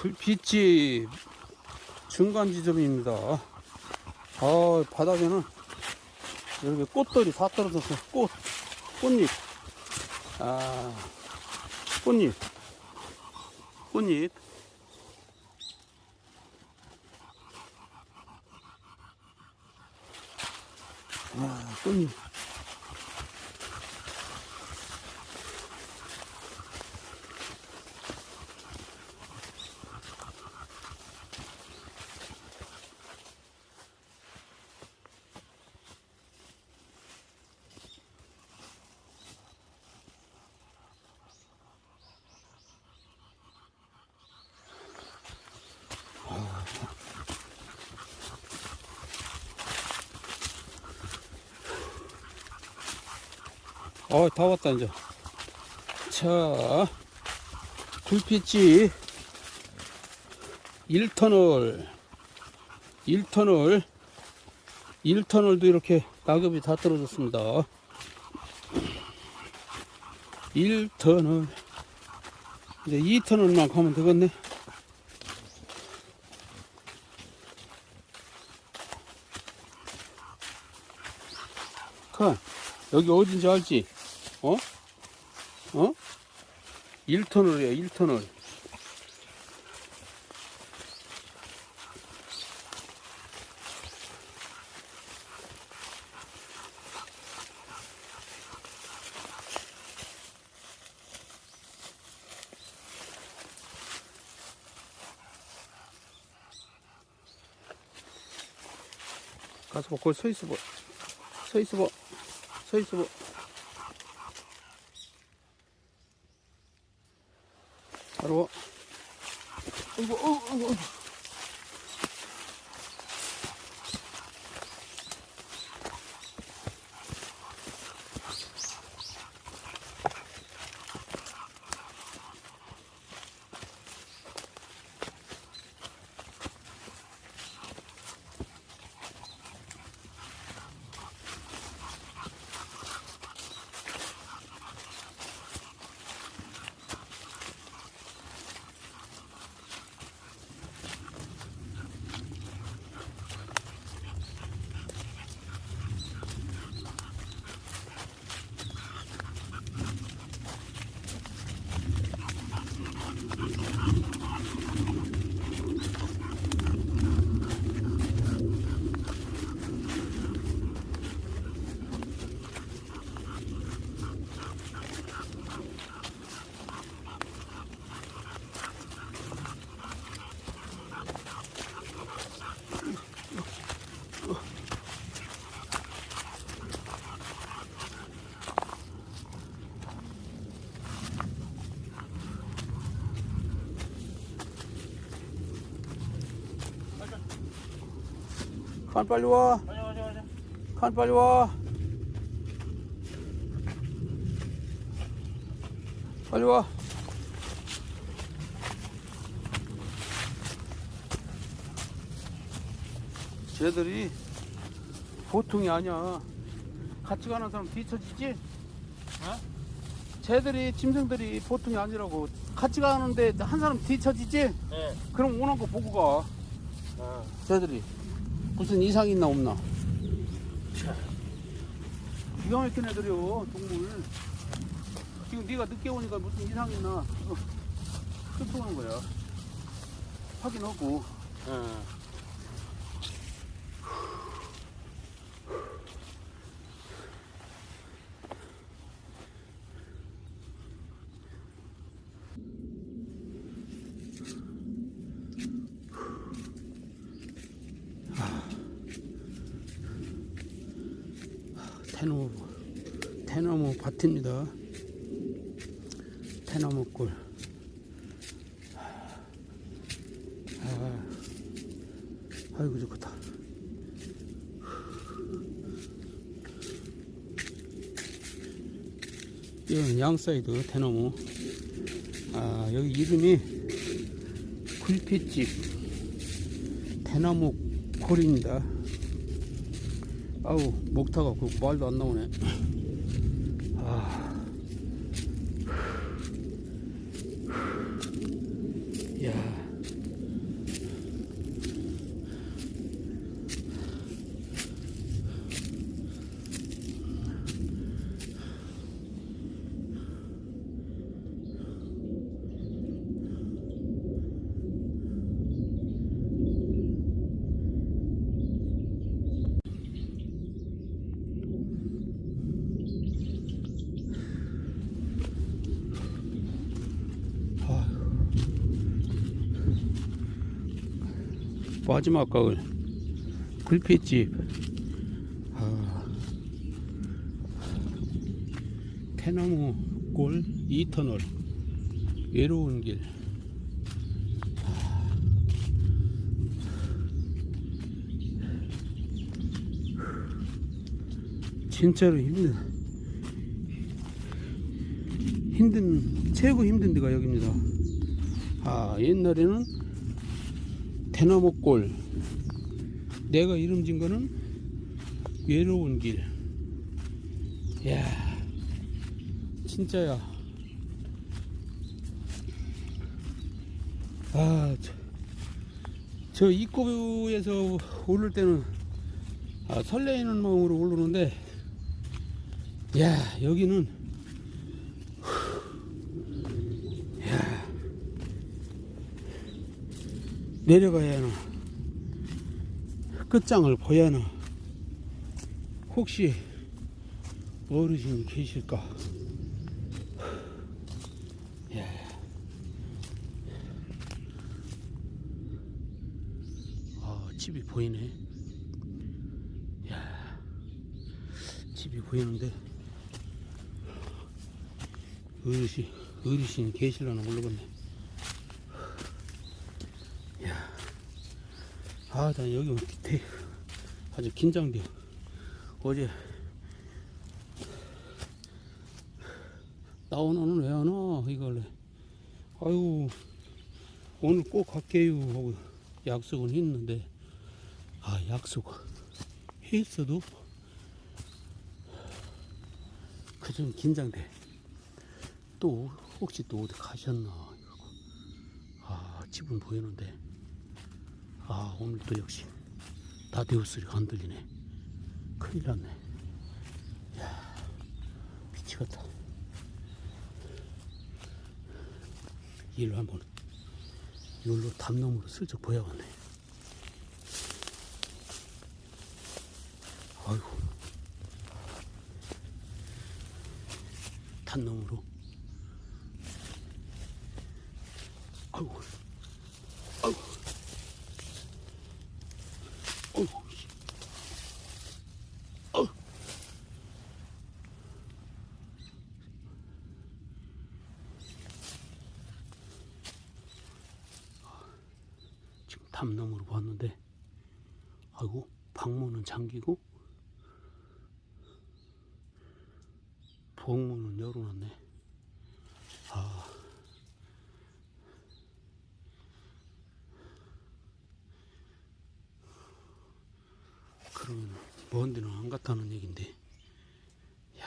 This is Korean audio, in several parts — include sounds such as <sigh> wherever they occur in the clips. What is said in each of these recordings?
불빛집 중간 지점입니다. 아, 바닥에는 이렇게 꽃들이 다 떨어져서 꽃, 꽃잎. 아, 꽃잎. 꽃잎. 아, 꽃잎. 어, 다 왔다, 이제. 자, 불빛지 1터널, 1터널, 1터널도 이렇게 낙엽이 다 떨어졌습니다. 1터널. 이제 2터널만 가면 되겠네. 칸, 여기 어딘지 알지? 어? 어? 1터널이야, 1터널. 가서 거기 서 있어 봐. 서 있어 봐. 서 있어 봐. 바 칸 빨리 와. 가자 가자 칸 빨리 와. 빨리 와. 쟤들이 보통이 아니야. 같이 가는 사람 뒤처지지? 어? 쟤들이 짐승들이 보통이 아니라고. 같이 가는데 한 사람 뒤처지지? 네 그럼 오는 거 보고 가. 어. 쟤들이 무슨 이상 있나 없나? 자. 기가 막힌 애들이요 동물 지금 네가 늦게 오니까 무슨 이상 있나 어, 쫓아오는 거야 확인하고 어. 대나무 대나무 밭입니다. 대나무 꿀. 아, 아이고 좋다. 이건 양사이드 대나무. 아 여기 이름이 굴빛집. 대나무 콜입니다 아우 목 타갖고 말도 안 나오네 마지막 가을 불빛집 아, 태나무 골 2터널. 외로운 길. 진짜로 힘든 힘든 최고 힘든 데가 여기입니다. 아 옛날에는 대나무골 내가 이름 진 거는 외로운 길. 야 진짜야. 아, 저, 저 입구에서 오를 때는 아, 설레이는 마음으로 오르는데, 야, 여기는, 야, 내려가야 하나, 끝장을 보야 하나, 혹시 어르신이 계실까? 야. 아, 집이 보이네. 야, 집이 보이는데 어르신 어르신이 계실라나 모르겠네. 야, 아, 나 여기 되 아주 긴장돼. 어제 나오너는 왜 안 와? 이걸래. 아유, 오늘 꼭 갈게요. 하고 약속은 했는데, 아, 약속 했어도, 그 좀 긴장돼. 또, 혹시 또 어디 가셨나? 아, 집은 보이는데, 아, 오늘 또 역시, 다대우 소리가 안 들리네. 큰일 났네. 야 미치겠다. 일로 한번, 여기로 담놈으로 슬쩍 보여봤네. 아이고. 아이고. 아이고. 아이고. 아이고. 지금 담nom으로 봤는데 아이고 방문은 잠기고 부엌문은 열어놨네. 아. 그러면 먼 데는 안 갔다는 얘긴데. 야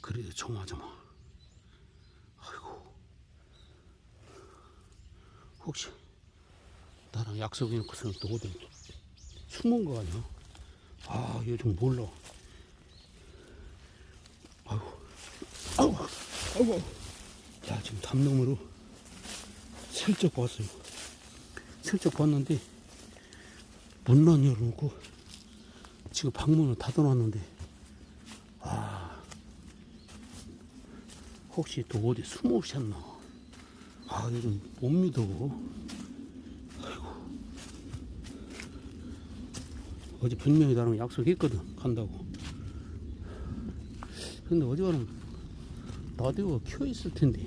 그래도 조마조마. 아이고. 혹시 나랑 약속해놓고서는 또 어디 숨은 거 아니야? 아, 요즘 몰라. 아이고, 아이고, 아이고. 자, 지금 담nom으로 슬쩍 봤어요. 슬쩍 봤는데, 문만 열어놓고, 지금 방문을 닫아놨는데, 아, 혹시 또 어디 숨어 오셨나? 아, 요즘 못 믿어. 어제 분명히 나랑 약속했거든 간다고. 근데 어제는 라디오가 켜 있을 텐데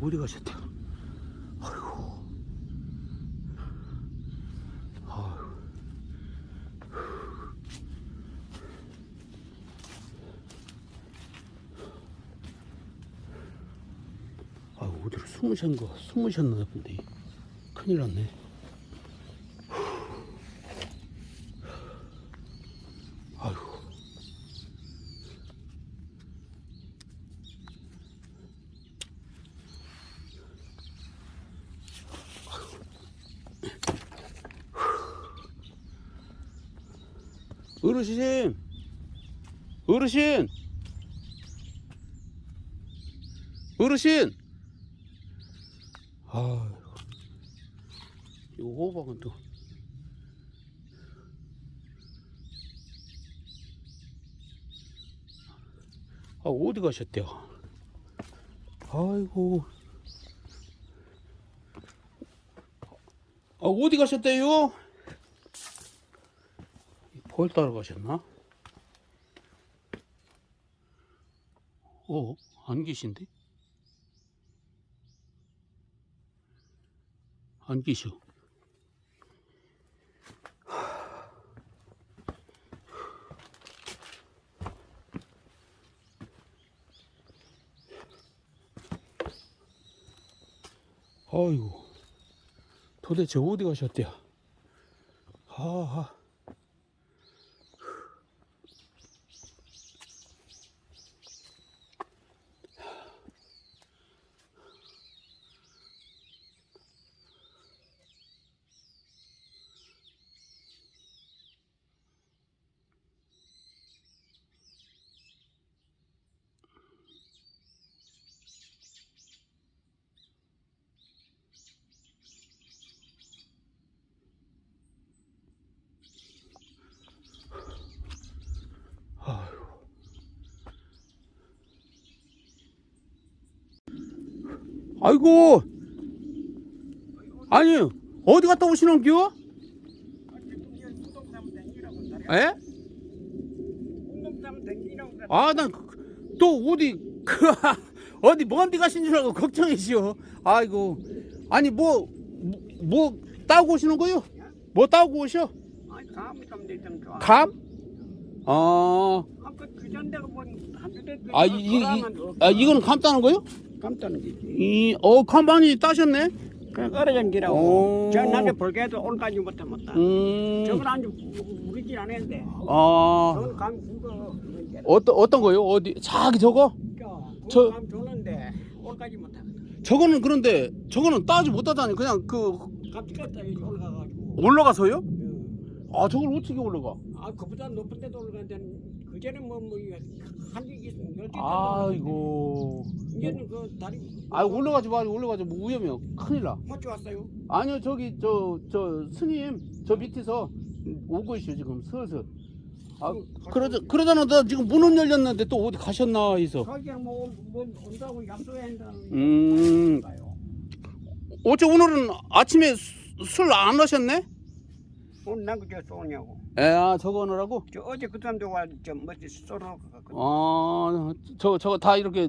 어디 가셨대요? 아이고. 아이고. 아, 어디로 숨으신 거, 숨으셨나 본데. 큰일 났네. 어르신, 어르신, 어르신. 아, 이거 호박은 또. 아, 어디 가셨대요? 아이고. 아, 어디 가셨대요? 벌 따러 가셨나? 어, 안 계신데? 안 계셔. 아이고, 도대체 어디 가셨대요? 하하. 아이고, 아니, 어디 갔다 오시는 겨? 에? 아, 난또 어디, 그, <laughs> 어디 먼데 가신 줄 알고 걱정이시오. 아이고, 아니, 뭐, 뭐, 뭐 따고 오시는 거요? 뭐 따고 오셔? 감? 아, 대. 아, 이, 이, 이, 아, 이거는 감 따는 거요? 감다는 거지. 이, 어, 감 많이 따셨네? 그냥 어려진 오. 기라고. 저 나한테 볼게도 오늘까지 못해 못다. 음, 저건 아주 우리 집 안했는데. 아, 저건 감 그거. 어떤, 어떤 거요? 어디, 저기 저거? 저- 저. 감 주는데 오늘까지 못하거든. 저거는 그런데 저거는 따지 못하다니 그냥 그감 찍었다 여기 올라가가지고. 올라가서요? 응. 아 저걸 어떻게 올라가? 아 그보다 높은 데도 올라가는데 그 뭐뭐한개 있으면 열개 아이고. 이제는 그 다리. 아 올라가지 마 올라가지 뭐 위험해요 큰일 나. 못 왔어요. 아니요 저기 저 저 스님 저 밑에서 오고 있어 지금 슬슬. 아 그러자 그러잖아 나 지금 문은 열렸는데 또 어디 가셨나 해서. 거기는 뭐, 뭐 온다고 약속해야 한다는. 음. 거예요. 어째 오늘은 아침에 술 안 하셨네? 오늘 난 그 저 쏘냐고. 에, 아 저거 하느라고? 저 어제 그 사람도 와저 뭐지 쏘러 갔거든. 아 저거 저거 다 이렇게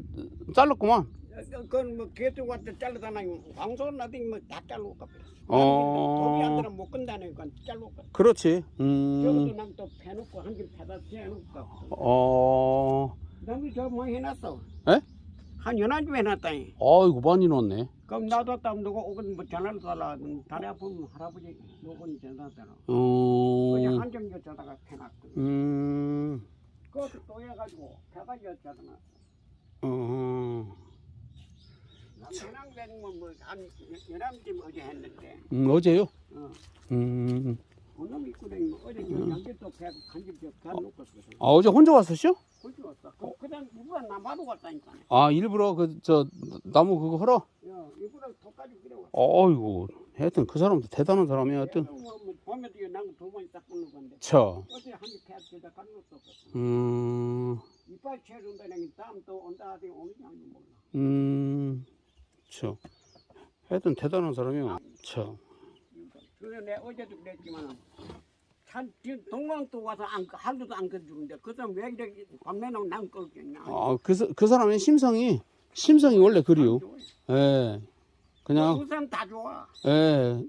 잘랐구만. 그건 뭐 개도 왔다 잘라다나요. 방송 나더니 뭐다 잘르고 가. 어. 돈이 안 들어 못 건다니까 잘르고 가. 그렇지. 음. 난또 패놓고 한길 패다 패놓고 가. 어. 남이 저뭐 해놨어. 에? 한 연한 주 해놨다니. 아이고 많이 넣었네. 그럼 나도 땀 누구 오건 뭐 전화를 달라. 다리 아프면 할아버지 누군 전화 달라. 어. 그냥 한점 여자다가 패놨거든. 음. 그것도 또 해가지고 패가지고 여자다가. 어. 뭐뭐한 열한 쯤 어제 했는데. 음, 어제요? 어. 음. 오늘 입고 다니면 어제 저 양계도 배 한집 배 놓고 있거든. 아 어제 혼자 왔었죠? 그지 왔어. 그 그다음 누가 남하고 왔다니까. 아 일부러 그 저 나무 그거 하러? 야 이거랑 독까지 그래. 어이구. 하여튼 그 사람도 대단한 사람이야 하여튼. 뭐, 뭐 보면도 난두 번이 딱 끊는 건데. 차. 어제 한집 배 들다 가놓았어. 음. 이빨 채준다니 다음 또 온다 하더니 오는지 아닌지 몰라. 음. 차. 하여튼 대단한 사람이야. 차. 그래 내 어제도 그랬지만 한 지금 동강 또 와서 안 하루도 안 꺼주는데 그 사람 왜 이렇게 밤내놓고 난 꺼겠냐. 아, 그, 사- 그 사람의 심성이, 심성이 원래 그리요. 예. 그냥, 그 사람 다 좋아. 예.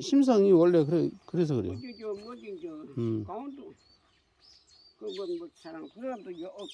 심성이 원래 그래, 그래서 그래요. 뭐지 저 뭐지 저 음. 강원도 그뭐 뭐 사람 그 사람도 여 어,